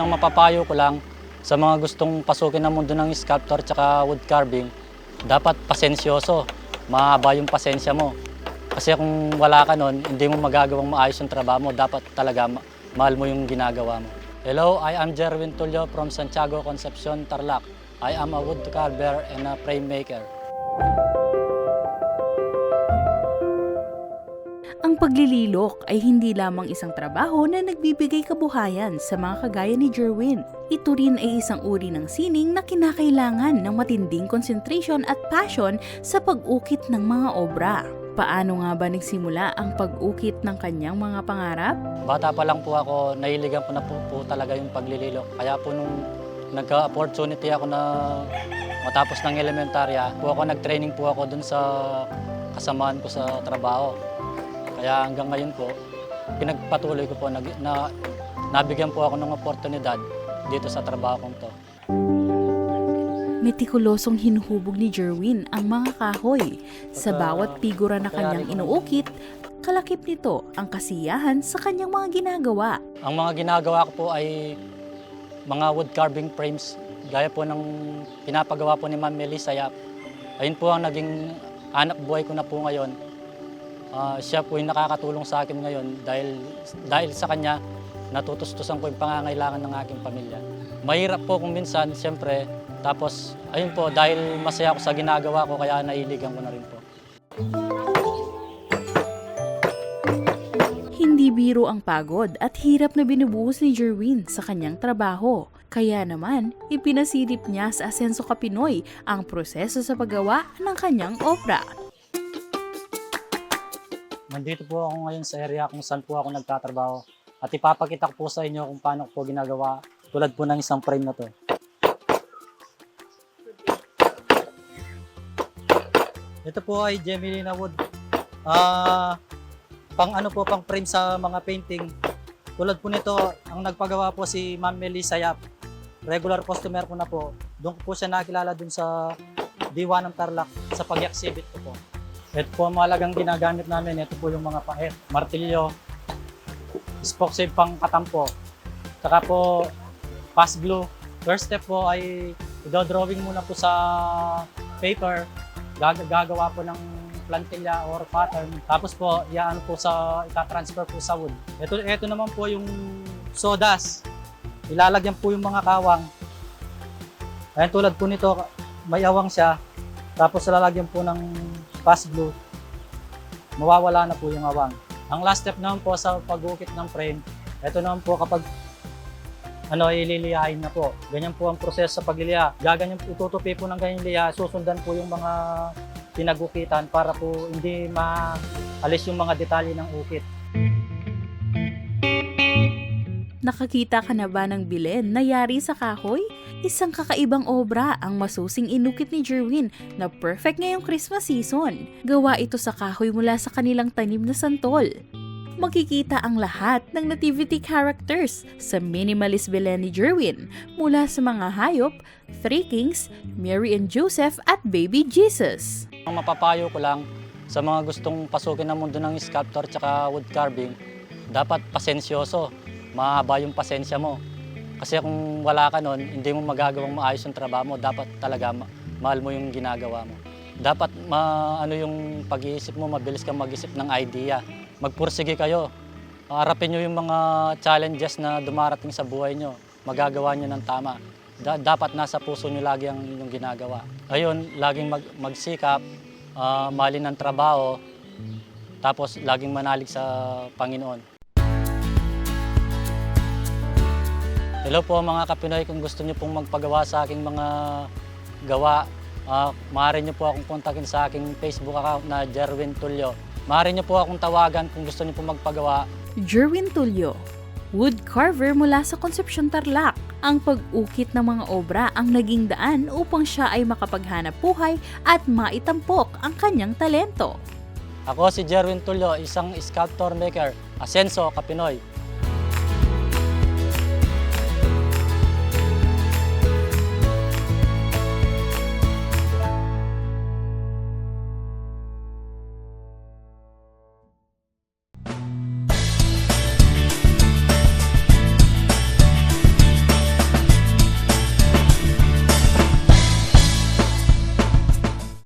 Ang mapapayo ko lang sa mga gustong pasukin ng mundo ng sculptor tsaka wood carving, dapat pasensyoso. Mahaba yung pasensya mo. Kasi kung wala ka nun, hindi mo magagawang maayos yung trabaho mo. Dapat talaga ma- mahal mo yung ginagawa mo. Hello, I am Jerwin Tulio from Santiago Concepcion, Tarlac. I am a wood carver and a frame maker. Ang paglililok ay hindi lamang isang trabaho na nagbibigay kabuhayan sa mga kagaya ni Jerwin. Ito rin ay isang uri ng sining na kinakailangan ng matinding concentration at passion sa pag-ukit ng mga obra. Paano nga ba nagsimula ang pag-ukit ng kanyang mga pangarap? Bata pa lang po ako, nahiligan ko na po, po talaga yung paglililok. Kaya po nung nagka-opportunity ako na matapos ng elementarya, po ako nag-training po ako dun sa kasamaan ko sa trabaho. Kaya hanggang ngayon po, pinagpatuloy ko po, nag, na, nabigyan po ako ng oportunidad dito sa trabaho kong to. Metikulosong hinuhubog ni Jerwin ang mga kahoy. Sa bawat figura na kanyang inuukit, kalakip nito ang kasiyahan sa kanyang mga ginagawa. Ang mga ginagawa ko po ay mga wood carving frames gaya po ng pinapagawa po ni Ma'am Melissa Yap. Ayun po ang naging anak buhay ko na po ngayon. Ah, siya po yung nakakatulong sa akin ngayon dahil, dahil sa kanya natutustusan ko yung pangangailangan ng aking pamilya. Mahirap po kung minsan, siyempre, tapos ayun po, dahil masaya ako sa ginagawa ko, kaya nailigan ko na rin po. Hindi biro ang pagod at hirap na binubuhos ni Jerwin sa kanyang trabaho. Kaya naman, ipinasilip niya sa Asenso Kapinoy ang proseso sa paggawa ng kanyang obra. Nandito po ako ngayon sa area kung saan po ako nagtatrabaho. At ipapakita ko po sa inyo kung paano po ginagawa tulad po ng isang frame na to. Ito po ay Gemelina wood. Ah, pang ano po, pang frame sa mga painting. Tulad po nito, ang nagpagawa po si Ma'am Melissa Yap. Regular customer ko na po. Doon po siya nakilala dun sa Diwa ng Tarlac sa pag-exhibit ko po. Ito po ang mahalagang ginagamit namin. Ito po yung mga paet, martilyo, spoke save pang katampo. Saka po, pass glue. First step po ay i-drawing muna po sa paper. Gag- gagawa po ng plantilla or pattern. Tapos po, iyaano po sa, ita-transfer po sa wood. Ito, ito naman po yung sodas. Ilalagyan po yung mga kawang. Ayan tulad po nito, may awang siya. Tapos lalagyan po ng pass glue. Mawawala na po yung awang. Ang last step naman po sa pag-ukit ng frame, ito naman po kapag ano, ililiyahin na po. Ganyan po ang proseso sa pagliliya. Gaganyan po, itutupi po ng ganyan liya, susundan po yung mga pinagukitan para po hindi maalis yung mga detalye ng ukit. Nakakita ka na ba ng bilen na yari sa kahoy? Isang kakaibang obra ang masusing inukit ni Jerwin na perfect ngayong Christmas season. Gawa ito sa kahoy mula sa kanilang tanim na santol. Makikita ang lahat ng nativity characters sa minimalist bilen ni Jerwin mula sa mga hayop, Three Kings, Mary and Joseph at Baby Jesus. Ang mapapayo ko lang sa mga gustong pasukin ng mundo ng sculptor tsaka wood carving, dapat pasensyoso. Mahaba yung pasensya mo. Kasi kung wala ka nun, hindi mo magagawang maayos yung trabaho mo. Dapat talaga ma- mahal mo yung ginagawa mo. Dapat ma ano yung pag-iisip mo, mabilis kang mag-isip ng idea. Magpursige kayo. Harapin nyo yung mga challenges na dumarating sa buhay nyo. Magagawa nyo ng tama. Da- dapat nasa puso nyo lagi ang inyong ginagawa. Ayun, laging mag- magsikap, ah, mahalin ng trabaho, tapos laging manalig sa Panginoon. Hello po mga kapinoy, kung gusto niyo pong magpagawa sa aking mga gawa, uh, maaari niyo po akong kontakin sa aking Facebook account na Jerwin Tulio. Maaari niyo po akong tawagan kung gusto niyo pong magpagawa. Jerwin Tulio, wood carver mula sa Concepcion Tarlac. Ang pag-ukit ng mga obra ang naging daan upang siya ay makapaghanap buhay at maitampok ang kanyang talento. Ako si Jerwin Tulio, isang sculptor maker, Asenso, Kapinoy.